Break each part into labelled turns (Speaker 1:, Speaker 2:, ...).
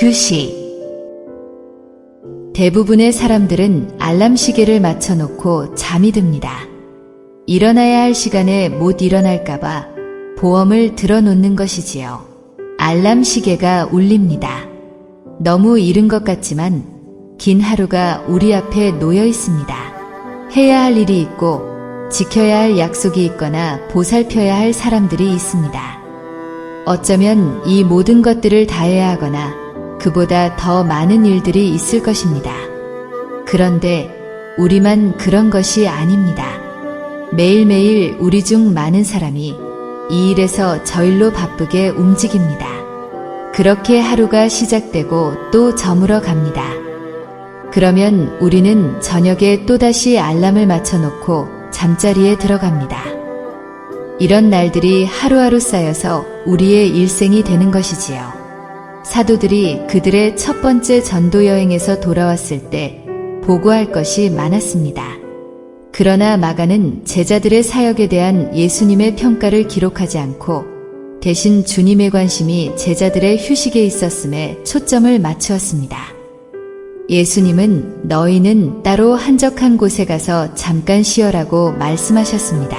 Speaker 1: 휴식. 대부분의 사람들은 알람 시계를 맞춰놓고 잠이 듭니다. 일어나야 할 시간에 못 일어날까봐 보험을 들어놓는 것이지요. 알람 시계가 울립니다. 너무 이른 것 같지만 긴 하루가 우리 앞에 놓여 있습니다. 해야 할 일이 있고 지켜야 할 약속이 있거나 보살펴야 할 사람들이 있습니다. 어쩌면 이 모든 것들을 다 해야 하거나 그보다 더 많은 일들이 있을 것입니다. 그런데 우리만 그런 것이 아닙니다. 매일매일 우리 중 많은 사람이 이 일에서 저 일로 바쁘게 움직입니다. 그렇게 하루가 시작되고 또 저물어 갑니다. 그러면 우리는 저녁에 또다시 알람을 맞춰놓고 잠자리에 들어갑니다. 이런 날들이 하루하루 쌓여서 우리의 일생이 되는 것이지요. 사도들이 그들의 첫 번째 전도 여행에서 돌아왔을 때 보고할 것이 많았습니다. 그러나 마가는 제자들의 사역에 대한 예수님의 평가를 기록하지 않고 대신 주님의 관심이 제자들의 휴식에 있었음에 초점을 맞추었습니다. 예수님은 너희는 따로 한적한 곳에 가서 잠깐 쉬어라고 말씀하셨습니다.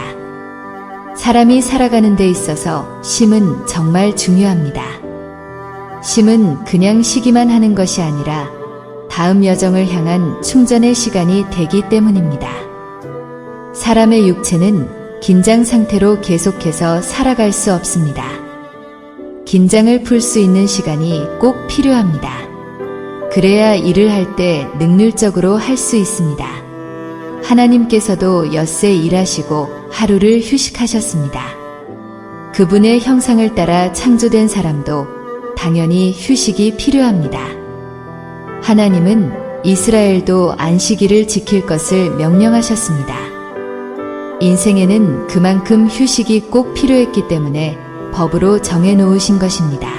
Speaker 1: 사람이 살아가는 데 있어서 쉼은 정말 중요합니다. 쉼은 그냥 쉬기만 하는 것이 아니라 다음 여정을 향한 충전의 시간이 되기 때문입니다. 사람의 육체는 긴장 상태로 계속해서 살아갈 수 없습니다. 긴장을 풀 수 있는 시간이 꼭 필요합니다. 그래야 일을 할 때 능률적으로 할 수 있습니다. 하나님께서도 엿새 일하시고 하루를 휴식하셨습니다. 그분의 형상을 따라 창조된 사람도 당연히 휴식이 필요합니다. 하나님은 이스라엘도 안식일을 지킬 것을 명령하셨습니다. 인생에는 그만큼 휴식이 꼭 필요했기 때문에 법으로 정해 놓으신 것입니다.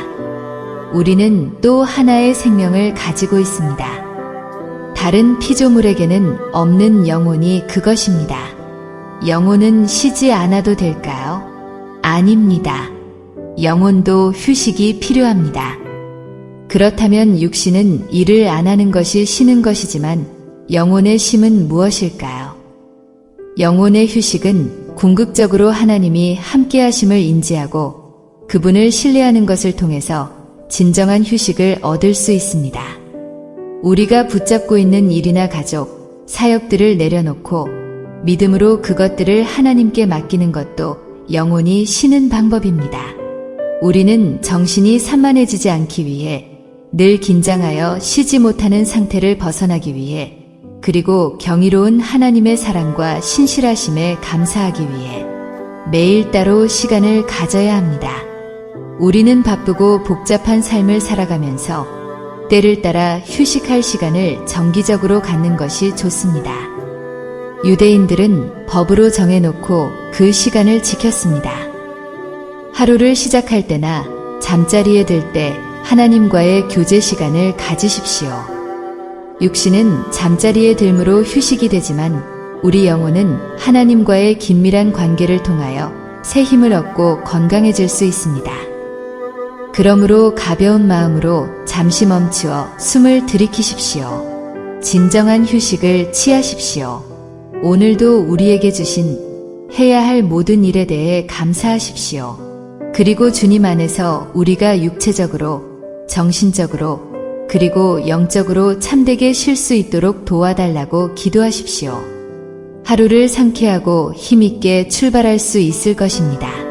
Speaker 1: 우리는 또 하나의 생명을 가지고 있습니다. 다른 피조물에게는 없는 영혼이 그것입니다. 영혼은 쉬지 않아도 될까요? 아닙니다. 영혼도 휴식이 필요합니다. 그렇다면 육신은 일을 안 하는 것이 쉬는 것이지만 영혼의 쉼은 무엇일까요? 영혼의 휴식은 궁극적으로 하나님이 함께 하심을 인지하고 그분을 신뢰하는 것을 통해서 진정한 휴식을 얻을 수 있습니다. 우리가 붙잡고 있는 일이나 가족, 사역들을 내려놓고 믿음으로 그것들을 하나님께 맡기는 것도 영혼이 쉬는 방법입니다. 우리는 정신이 산만해지지 않기 위해 늘 긴장하여 쉬지 못하는 상태를 벗어나기 위해 그리고 경이로운 하나님의 사랑과 신실하심에 감사하기 위해 매일 따로 시간을 가져야 합니다. 우리는 바쁘고 복잡한 삶을 살아가면서 때를 따라 휴식할 시간을 정기적으로 갖는 것이 좋습니다. 유대인들은 법으로 정해놓고 그 시간을 지켰습니다. 하루를 시작할 때나 잠자리에 들 때 하나님과의 교제 시간을 가지십시오. 육신은 잠자리에 들므로 휴식이 되지만 우리 영혼은 하나님과의 긴밀한 관계를 통하여 새 힘을 얻고 건강해질 수 있습니다. 그러므로 가벼운 마음으로 잠시 멈추어 숨을 들이키십시오. 진정한 휴식을 취하십시오. 오늘도 우리에게 주신 해야 할 모든 일에 대해 감사하십시오. 그리고 주님 안에서 우리가 육체적으로, 정신적으로, 그리고 영적으로 참되게 쉴 수 있도록 도와달라고 기도하십시오. 하루를 상쾌하고 힘있게 출발할 수 있을 것입니다.